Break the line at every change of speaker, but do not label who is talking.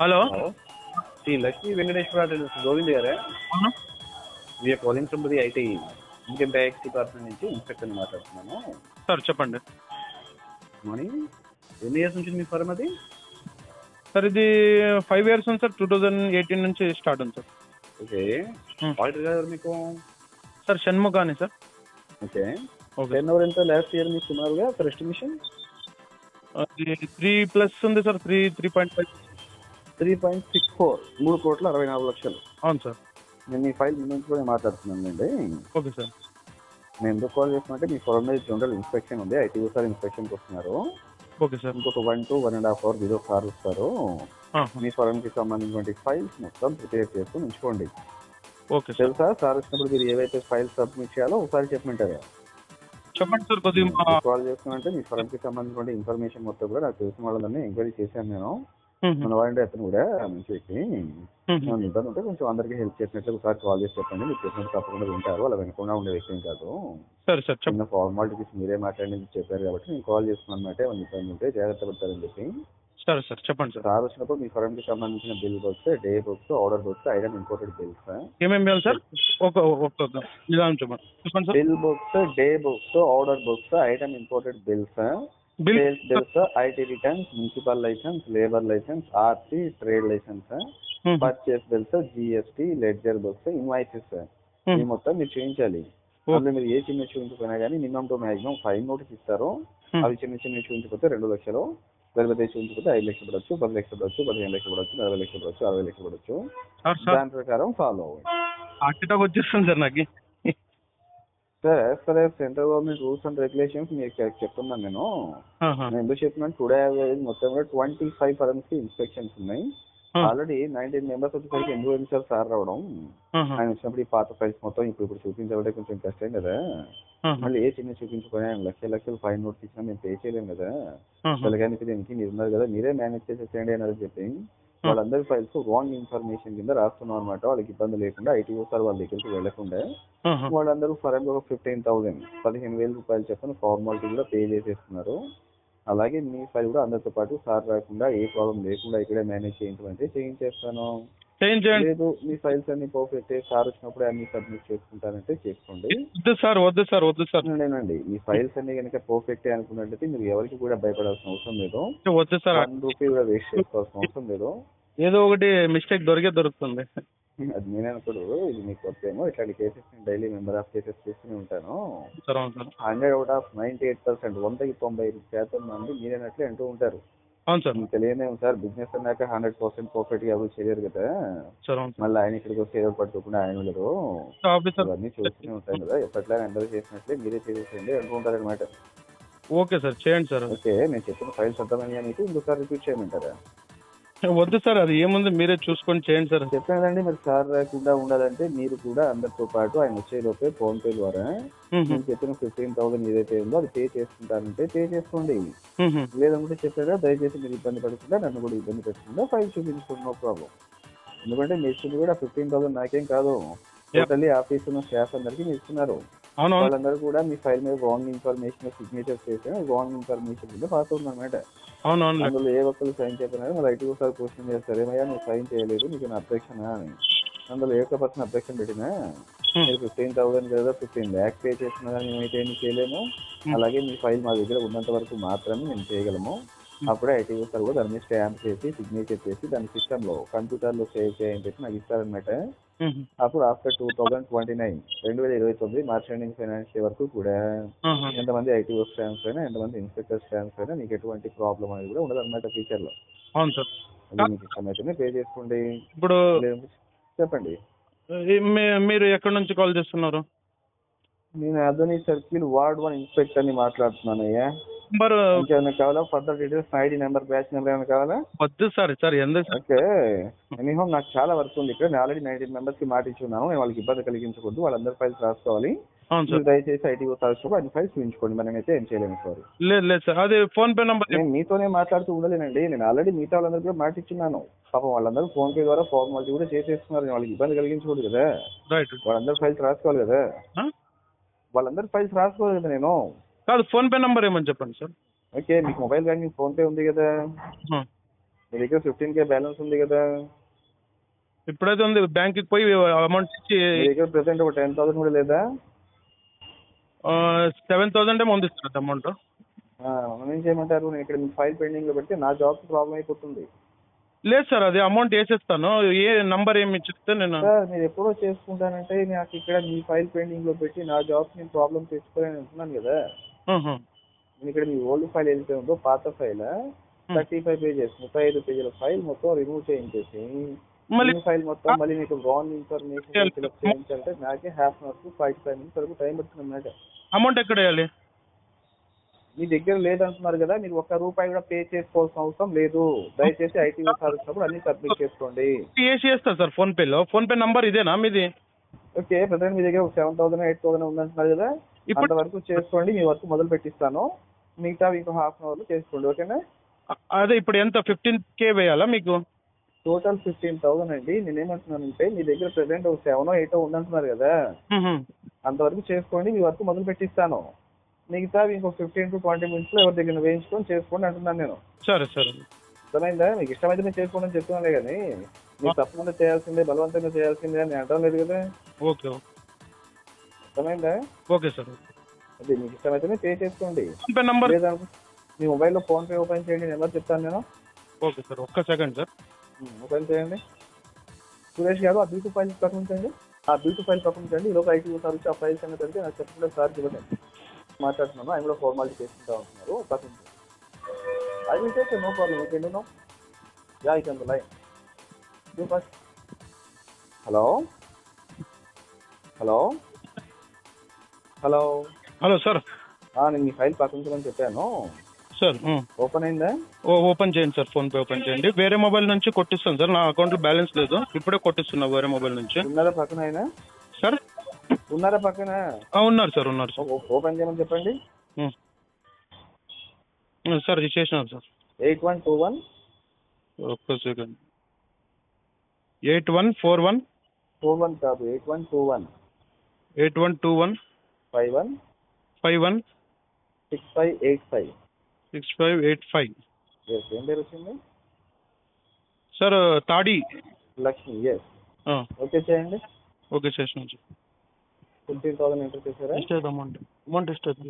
Hello.
Shri Lakshmi Venkateswara tiles Govind గారే. We are calling from the IT income tax department నుంచి inspector మాట్లాడుతున్నాను.
Sir చెప్పండి.
Morning ఎన్ని ఇయర్స్ నుంచి మీ ఫర్మ్ అది?
సార్ ఇది ఫైవ్ ఇయర్స్ ఉంది సార్. టూ థౌజండ్ ఎయిటీన్ నుంచి స్టార్ట్ ఉంది సార్.
ఓకే. ఆడిటర్ గారు మీకు?
Sir షణ్ముఖాని sir.
Okay.
Okay.
Ten hour ఎంత? లాస్ట్ ఇయర్ మీకు సుమారుగా ఎస్టిమేషన్
అది త్రీ ప్లస్ ఉంది sir. Three three point five
three point six four మూడు కోట్ల అరవై నాలుగు లక్షలు.
అవును సార్.
నేను మీ ఫైల్ నుంచి మాట్లాడుతున్నాను అండి.
Okay sir.
నేను ఎందుకు కాల్ చేస్తున్నట్టే మీ ఫోర్ మీద జనరల్ ఇన్స్పెక్షన్ ఉంది ఐటీ సార్ ఇన్స్పెక్షన్కి వస్తున్నారు.
Okay sir.
ఇంకొక one to one and half hour ఇదో సార్ వస్తారు. మీ ఫోరంకి సంబంధించినటువంటి ఫైల్స్ మొత్తం ప్రిపేర్ చేసుకుని ఉంచుకోండి.
Okay sir.
తెలుసా సార్ వచ్చినప్పుడు మీరు ఏవైతే ఫైల్స్ సబ్మిట్ చేయాలో ఒకసారి చెప్పమంటారా?
చెప్పండి సార్ కొద్దిగా
కాల్ చేస్తున్నంటే మీ ఫోరంకి సంబంధించిన ఇన్ఫర్మేషన్ మొత్తం కూడా నాకు తెలిసిన వాళ్ళని ఎంక్వైరీ చేశాను నేను. మన వాడి అతను కూడా మంచి వ్యక్తి ఇబ్బంది ఉంటే కొంచెం అందరికీ హెల్ప్ చేసినట్లు ఒకసారి కాల్ చేసి చెప్పండి. మీరు చెప్పినట్టు తప్పకుండా వింటారు. వాళ్ళ వెనకుండా ఉండే వ్యక్తి కాదు.
సరే సార్ చెప్పండి
చిన్న ఫార్మాలిటీస్ మీరే మాట్లాడి చెప్పారు కాబట్టి నేను కాల్ చేస్తున్నాను అనమాట ఏమైనా ఇబ్బంది ఉంటే జాగ్రత్త పడతారని చెప్పి.
సరే సార్ చెప్పండి సార్.
సార్ వచ్చినప్పుడు మీ ఫర్మ్కి సంబంధించిన bill books day books order books item imported bills
ఏమేమి వేయాలి సార్? ఒక ఒక నిదానం చెప్పండి.
Bill books day books order books item imported bills
bill
sales bills IT returns municipal licence labour licence R T trade licence. Purchase bills GST ledger books invoices. ఇవి మొత్తం మీరు చూపించాలి. అందులో మీరు ఏ చిన్న చూపించకపోయినా కానీ minimum to maximum five notice ఇస్తారు. అవి చిన్న చిన్న చూపించకపోతే రెండు లక్షలు. పెద్ద చూపించకపోతే ఐదు లక్షలు పడవచ్చు పది లక్షలు పడవచ్చు పదిహేను లక్షలు పడవచ్చు నలభై లక్షలు పడవచ్చు అరవై లక్షలు పడవచ్చు దాని ప్రకారం ఫాలో అవ్వండి
వచ్చేస్తుంది సార్ నాకు.
Sir as per as central government rules and regulations మీకు చెప్తున్నాను నేను. నేను ఎందుకు చెప్తున్నాను టుడే మొత్తం కూడా ట్వంటీ ఫైవ్ ఫర్మ్స్కి ఇన్స్పెక్షన్స్ ఉన్నాయి. ఆల్రెడీ నైన్టీన్ మెంబర్స్ వచ్చేసరికి ఎందుకు వెళ్ళి సార్ సార్ రావడం. ఆయన వచ్చినప్పుడు ఈ పాత ఫైల్స్ మొత్తం ఇప్పుడు ఇప్పుడు చూపించాలంటే కొంచెం కష్టం కదా. మళ్ళీ ఏ చిన్న చూపించుకొని ఆయన లక్షల లక్షలు ఫైన్ నోట్స్ ఇచ్చినా మేము పే చేయలేము కదా
ఆహా.
తెలగానికి దీనికి మీరు ఉన్నారు కదా మీరే మేనేజ్ చేసేసేయండి అని చెప్పి వాళ్ళందరి ఫైల్స్ రాంగ్ ఇన్ఫర్మేషన్ కింద రాస్తున్నాం అనమాట వాళ్ళకి ఇబ్బంది లేకుండా ఐటీ సార్ వాళ్ళ దగ్గరికి వెళ్ళకుండా
ఆహా.
వాళ్ళందరూ ఫర్ ఒక ఫిఫ్టీన్ థౌసండ్ పదిహేను వేల రూపాయలు చెప్పని ఫార్మాలిటీ కూడా పే చేసేస్తున్నారు. అలాగే మీ ఫైల్ కూడా అందరితో పాటు సార్ రాకుండా ఏ ప్రాబ్లం లేకుండా ఇక్కడే మేనేజ్ చేయించమంటే చేయించేస్తాను.
చేంజ్ చేయండి.
లేదు మీ ఫైల్స్ అన్ని పర్ఫెక్ట్ సార్ వచ్చినప్పుడు అన్ని సబ్మిట్ చేసుకుంటానంటే చేసుకోండి.
వద్దు సార్ వద్దు సార్ వద్దు సార్.
నేనండి మీ ఫైల్స్ అన్ని కనుక పర్ఫెక్ట్ అనుకున్నట్టయితే మీరు ఎవరికి కూడా భయపడాల్సిన అవసరం లేదు.
వద్దు సార్
రూపీ కూడా వేస్ట్ చేసుకోవాల్సిన అవసరం లేదు.
ఏదో ఒకటి మిస్టేక్ దొరికే దొరుకుతుంది.
అది నేనే అనుకోడు ఇది మీకు కొత్తేమో ఇట్లాంటి కేసెస్ నేను డైలీ మెంబర్ ఆఫ్ కేసెస్ చేస్తూనే ఉంటాను. Hundred out of ninety eight percent వందకి తొంభై ఐదు శాతం మంది మీరేనట్లే అంటూ ఉంటారు.
అవును సార్.
మీకు తెలియనే ఉంది సార్. బిజినెస్ అన్నాక హండ్రెడ్ పర్సెంట్ పర్ఫెక్ట్గా ఎవరు చేయలేరు కదా.
సార్ అవును
మళ్ళీ ఆయన ఇక్కడికి వస్తే ఏదో పట్టుకోకుండా ఆయన
ఆఫీసర్
ఇవన్నీ చూస్తూనే ఉంటాం కదా. ఎప్పట్లా అందరూ చేసినట్లే మీరే చేసేసేయండి అనుకుంటారు అనమాట
ఓకే సార్ చేయండి సార్.
ఓకే నేను చెప్పిన ఫైల్స్ అర్థమయ్యా మీకు ఇంకోసారి రిపీట్ చేయమంటారా?
వద్దు సార్ అది ఏముంది? మీరే చూసుకొని చేయండి సార్.
చెప్పానండి మరి సార్ రాకుండా ఉండాలంటే మీరు కూడా అందరితో పాటు ఆయన వచ్చే లోపే ఫోన్ పే ద్వారా. నేను చెప్పిన ఫిఫ్టీన్ థౌసండ్ ఏదైతే ఉందో అది పే చేసుకుంటారంటే పే చేసుకోండి. లేదనుకుంటే చెప్పారా దయచేసి మీరు ఇబ్బంది పడకుండా నన్ను కూడా ఇబ్బంది పెట్టకుండా ఫైల్ చూపించుకోండి నో ప్రాబ్లం ఎందుకంటే ఇచ్చింది కూడా ఫిఫ్టీన్ థౌసండ్ నాకేం కాదు. టోటల్లీ ఆఫీస్ ఉన్న స్టాఫ్ అందరికి మీరు ఇస్తున్నారు. వాళ్ళందరూ కూడా మీ ఫైల్ మీద రాంగ్ ఇన్ఫర్మేషన్ సిగ్నేచర్ చేసి రాంగ్ ఇన్ఫర్మేషన్ కింద పాస్ అవుతుంది అనమాట అందులో ఏ ఒక్కరు సైన్ చెప్పినారు మళ్ళీ ఐటీ ఒకసారి క్వశ్చన్ చేస్తారు. ఏమయ్యా నువ్వు సైన్ చేయలేదు నీకు నా అబ్జెక్షన్ అని. అందులో ఏ ఒక్క పర్సన్ అబ్జెక్షన్ పెట్టినా మీరు ఫిఫ్టీన్ థౌసండ్ కదా ఫిఫ్టీన్ ల్యాక్ పే చేస్తున్నా కానీ మేమైతే ఏమి చేయలేము. అలాగే మీ ఫైల్ మా దగ్గర ఉన్నంత వరకు మాత్రమే మేము చేయగలము. అప్పుడే ఐటీ సార్ కూడా దాని మీద స్టాంప్ చేసి సిగ్నేచర్ చేసి దాని సిస్టమ్లో కంప్యూటర్లో సేవ్ చేయని చెప్పి నాకు ఇస్తారనమాట. అప్పుడు after two thousand twenty nine రెండు వేల ఇరవై తొమ్మిది మార్చ్ ఎండింగ్ ఫైనాన్స్ డే వరకు కూడా. ఎంతమంది ఐటీ స్టాంప్స్ అయినా ఎంతమంది ఇన్స్పెక్టర్ స్టాంప్స్ అయినా మీకు ఎటువంటి ప్రాబ్లం అనేది కూడా ఉండదు అనమాట ఫ్యూచర్లో.
అవును సార్.
అది మీకు ఇష్టమైతేనే పే చేసుకోండి.
ఇప్పుడు
చెప్పండి.
మీరు ఎక్కడి నుంచి కాల్ చేస్తున్నారు?
నేను అదోని సర్కిల్ వార్డ్ వన్ ఇన్స్పెక్టర్ని మాట్లాడుతున్నానయ్యా.
నెంబర్
ఇంకేమైనా కావాలా? Further details ID number batch number ఏమైనా కావాలా?
వద్దు సార్ సార్ ఎందుకు
ఓకే. ఎనీహోమ్ నాకు చాలా వర్క్ ఉంది ఇక్కడ. నేను ఆల్రెడీ నైన్టీన్ మెంబర్స్కి మాట ఇచ్చున్నాను నేను వాళ్ళకి ఇబ్బంది కలిగించకూడదు. వాళ్ళందరి ఫైల్స్ రాసుకోవాలి. దయచేసి ఐటీ తరచు అన్ని ఫైల్స్ చూపించుకోండి మనం అయితే ఏం చేయలేము సారీ.
లేదు లేదు సార్. అది ఫోన్ పే నంబర్
నేను మీతోనే మాట్లాడుతూ ఉండలేనండి. నేను ఆల్రెడీ మిగతా వాళ్ళందరూ కూడా మాట ఇచ్చున్నాను పాపం వాళ్ళందరూ ఫోన్ పే ద్వారా ఫార్మాలిటీ కూడా చేసేస్తున్నారు. వాళ్ళకి ఇబ్బంది కలిగించకూడదు కదా.
రైట్
వాళ్ళందరూ ఫైల్స్ రాసుకోవాలి కదా. వాళ్ళందరూ ఫైల్స్ రాసుకోవాలి కదా నేను.
కాదు ఫోన్ పే నంబర్ ఏమని చెప్పండి సార్?
ఓకే మీకు మొబైల్ బ్యాంకింగ్ ఫోన్ పే ఉంది కదా. మీ దగ్గర ఫిఫ్టీన్ కే బ్యాలెన్స్ ఉంది కదా.
ఇప్పుడైతే ఉంది బ్యాంక్కి పోయి అమౌంట్ ఇచ్చి
మీ దగ్గర ప్రెసెంట్ ఒక టెన్ థౌసండ్ కూడా లేదా?
సెవెన్ థౌసండ్ ఏమో ఉంది సార్ అమౌంట్.
మనం ఏం చేయమంటారు? నేను ఇక్కడ మీ ఫైల్ పెండింగ్లో పెడితే నా జాబ్ ప్రాబ్లం అయిపోతుంది.
లేదు సార్ అది అమౌంట్ వేసేస్తాను. ఏ నంబర్ ఏమి చెప్తే నేను
సార్ మీరు ఎప్పుడో చేసుకుంటానంటే నాకు ఇక్కడ మీ ఫైల్ పెండింగ్లో పెట్టి నా జాబ్ నేను ప్రాబ్లం తెచ్చుకోలేని అంటున్నాను కదా. ఇక్కడ మీ ఓల్డ్ ఫైల్ ఏదైతే ఉందో పాత ఫైల్ థర్టీ ఫైవ్ పేజెస్ ముప్పై ఐదు పేజీల ఫైల్ మొత్తం రిమూవ్ చేయించేసి ఫైల్ మొత్తం మళ్ళీ మీకు రాంగ్ ఇన్ఫర్మేషన్ ఫిల్అప్ చేయించాలంటే నాకే half an hour to five five minutes వరకు టైం పడుతుంది
అమౌంట్ ఎక్కడ వేయాలి?
మీ దగ్గర లేదంటున్నారు కదా మీరు ఒక్క రూపాయి కూడా పే చేసుకోవాల్సిన అవసరం లేదు. దయచేసి ఐటీ వచ్చినప్పుడు అన్ని సబ్మిట్ చేసుకోండి.
వేస్తా సార్ ఫోన్పేలో ఫోన్పే నంబర్ ఇదేనా మీది?
ఓకే ప్రజెంట్ మీ దగ్గర ఒక సెవెన్ థౌసండ్ ఎయిట్ థౌసండ్ ఉందంటున్నారు కదా.
ఇప్పుడు
అంతవరకు చేసుకోండి మీ వర్క్ మొదలు పెట్టిస్తాను. మిగతా ఇంకో హాఫ్ అన్ అవర్లో చేసుకోండి ఓకేనా?
అదే ఇప్పుడు ఎంత? ఫిఫ్టీన్ కే వేయాలా మీకు?
టోటల్ ఫిఫ్టీన్ థౌసండ్ అండి. నేనేమంటున్నానంటే మీ దగ్గర ప్రెసెంట్ ఒక సెవెన్ ఎయిట్ ఉందంటున్నారు కదా. అంతవరకు చేసుకోండి మీ వర్క్ మొదలు పెట్టిస్తాను. మిగతా ఇంకో ఫిఫ్టీన్ టు ట్వంటీ మినిట్స్లో ఎవరి దగ్గర వేయించుకొని చేసుకోండి అంటున్నాను నేను.
సరే సరే.
అర్థమైందా? మీకు ఇష్టమైతే నేను చేసుకోండి అని చెప్తున్నాను కానీ మీరు తప్పకుండా చేయాల్సిందే బలవంతంగా చేయాల్సిందే అని అనడం లేదు కదా.
Okay okay.
అర్థమైందా?
Okay sir.
అది మీకు ఇష్టమైతేనే పే చేసుకోండి
ఫోన్పే నంబర్
మీ మొబైల్లో ఫోన్ పే ఓపెన్ చేయండి నెంబర్ చెప్తాను నేను.
ఓకే సార్ ఒక్క సెకండ్ సార్.
ఓపెన్ చేయండి. సురేష్ గారు ఆ బ్యూటీ ఫైల్ పక్కన ఉంచండి ఆ బ్యూటీ ఫైల్ పక్కన ఉంచండి ఈలోపు ఐటీ సార్ వచ్చి ఆ ఫైల్స్ అనేది తెలిసి నాకు చెప్పకుండా సార్ ఇవ్వండి మాట్లాడుతున్నాను. ఆయన కూడా ఫార్మాలిటీ చేసుకుంటా ఉంటున్నారు. పక్కన I will take no problem. Okay no ya it and line. You first. Hello? Hello? Hello.
Hello sir.
నేను మీ ఫైల్ పక్కన ఉంచమని చెప్పాను.
సార్
ఓపెన్ అయిందా?
ఓ ఓపెన్ చేయండి సార్. ఫోన్పే ఓపెన్ చేయండి. వేరే మొబైల్ నుంచి కొట్టిస్తాను సార్. నా అకౌంట్లో బ్యాలెన్స్ లేదు. ఇప్పుడే కొట్టిస్తున్నా వేరే మొబైల్ నుంచి.
ఉన్నారా పక్కన ఆయన?
సార్?
ఉన్నారా పక్కన?
ఉన్నారు సార్. ఉన్నారు సార్.
ఓ- ఓపెన్ చేయమని చెప్పండి.
సార్ చేసినాను sir.
Eight one two one.
ఒక్క second. Eight one four one.
Four one కాదు eight one two one.
Eight one two one.
Five one
five one
six five eight five
six five eight five
S ఏం పేరు వచ్చింది?
Sir uh, తాడి.
Lakshmi yes okay చేయండి.
Okay చేసిన
fifteen thousand enter చేశారా?
Amount amount ఇష్టం